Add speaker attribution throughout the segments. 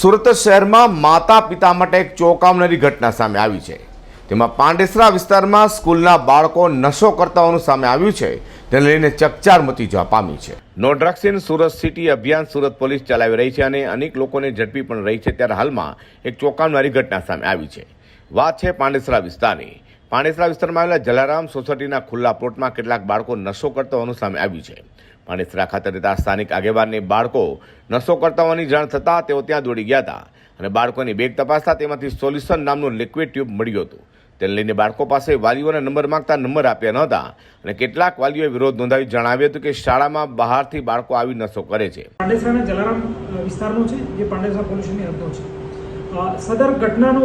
Speaker 1: સુરત શહેરમાં માતા પિતા માટે એક ચોંકાવનારી ઘટના સામે આવી છે. તેમાં પાંડેસરા વિસ્તારમાં સ્કૂલના બાળકો નશો કરતા હોવાનું સામે આવ્યું છે. તેને લઈને ચકચાર મતી જવા પામી છે. No drugs in Surat city અભિયાન સુરત પોલીસ ચલાવી રહી છે અને અનેક લોકોને ઝડપી પણ રહી છે. ત્યારે હાલમાં એક ચોંકાવનારી ઘટના સામે આવી છે. વાત છે પાંડેસરા વિસ્તારની. પાંડેસરા વિસ્તારમાં આવેલા જલારામ સોસાયટીના ખુલ્લા પ્લોટમાં કેટલાક બાળકો નશો કરતા હોવાનું સામે આવ્યું છે. પાંડેસરા ખાતે રહેતા સ્થાનિક આગેવાનને બાળકો નશો કરતા હોવાની જાણ થતાં તેઓ ત્યાં દોડી ગયા હતા. અને બાળકોની બેગ તપાસતા તેમાંથી સોલ્યુશન નામનું લિક્વિડ ટ્યુબ મળ્યું હતું. તેને લઈને બાળકો પાસે વાલીઓના નંબર માંગતા નંબર આપ્યા ન હતા. અને કેટલાક વાલીઓએ વિરોધ નોંધાવી જણાવ્યું હતું કે શાળામાં બહારથી બાળકો આવી નશો કરે છે.
Speaker 2: પાંડેસરાના જલારામ વિસ્તારનો છે, જે પાંડેસરા પોલ્યુશનની હદનો છે. સદર ઘટનાનો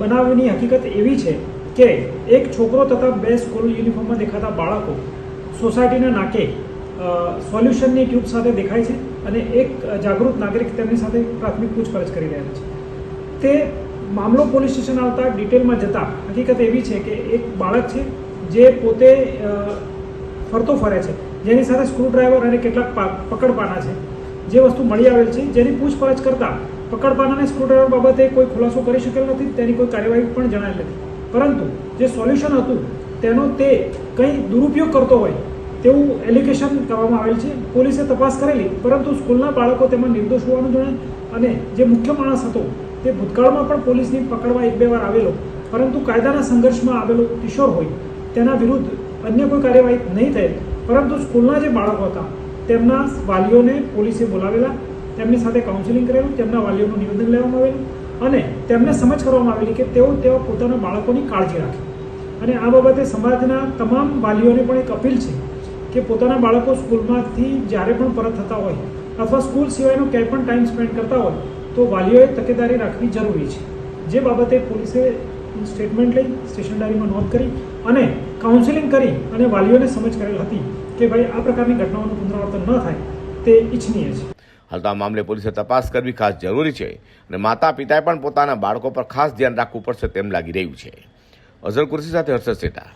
Speaker 2: બનાવની હકીકત એવી છે કે એક છોકરો તથા બે સ્કૂલ યુનિફોર્મમાં દેખાતા બાળકો સોસાયટીના નાકે સોલ્યુશનની ટ્યુબ સાથે દેખાય છે અને એક જાગૃત નાગરિક તેમની સાથે પ્રાથમિક પૂછપરછ કરી રહ્યા છે. તે મામલો પોલીસ સ્ટેશન આવતા ડિટેલમાં જતા હકીકત એવી છે કે એક બાળક છે જે પોતે ફરતો ફરે છે. જેની સાથે સ્ક્રૂડ્રાઈવર અને કેટલાક પકડપાના છે. જે વસ્તુ મળી આવેલ છે, જેની પૂછપરછ કરતા પકડપાના અને સ્ક્રૂડ્રાઈવર બાબતે કોઈ ખુલાસો કરી શકેલ નથી, તેની કોઈ કાર્યવાહી પણ જણાયેલ નથી. પરંતુ જે સોલ્યુશન હતું, તેનો તે કંઈ દુરુપયોગ કરતો હોય તેવું એલિગેશન કરવામાં આવેલ છે. પોલીસે તપાસ કરેલી, પરંતુ સ્કૂલના બાળકો તેમાં નિર્દોષ હોવાનું જણાય અને જે મુખ્ય માણસ હતો, તે ભૂતકાળમાં પણ પોલીસની પકડવા એક બે વાર આવેલો, પરંતુ કાયદાના સંઘર્ષમાં આવેલો કિશોર હોય, તેના વિરુદ્ધ અન્ય કોઈ કાર્યવાહી નહીં થયેલ પરંતુ સ્કૂલના જે બાળકો હતા, તેમના વાલીઓને પોલીસે બોલાવેલા, તેમની સાથે કાઉન્સિલિંગ કરેલું, તેમના વાલીઓનું નિવેદન લેવામાં આવેલું અને તેમને સમજ કરવામાં આવેલી કે તેઓ તેઓ પોતાના બાળકોની કાળજી રાખે. અને આ બાબતે સમાજના તમામ વાલીઓને પણ એક અપીલ છે કે પોતાના બાળકો સ્કૂલમાંથી જ્યારે પણ પરત થતા હોય અથવા સ્કૂલ સિવાયનો ક્યાંય પણ ટાઈમ સ્પેન્ડ કરતા હોય, તો વાલીઓએ તકેદારી રાખવી જરૂરી છે. જે બાબતે પોલીસે સ્ટેટમેન્ટ લઈ સ્ટેશન ડાયરીમાં નોંધ કરી અને કાઉન્સેલિંગ કરી અને વાલીઓને સમજ કરેલ હતી કે ભાઈ, આ પ્રકારની ઘટનાઓનું પુનરાવર્તન ન થાય, તે ઈચ્છનીય છે.
Speaker 1: હાલ તો આ મામલે પોલીસે તપાસ કરવી ખાસ જરૂરી છે અને માતા પિતાએ પણ પોતાના બાળકો પર ખાસ ધ્યાન રાખવું પડશે તેમ લાગી રહ્યું છે. અઝર કુર્સી સાથે હર્ષદ સેટા.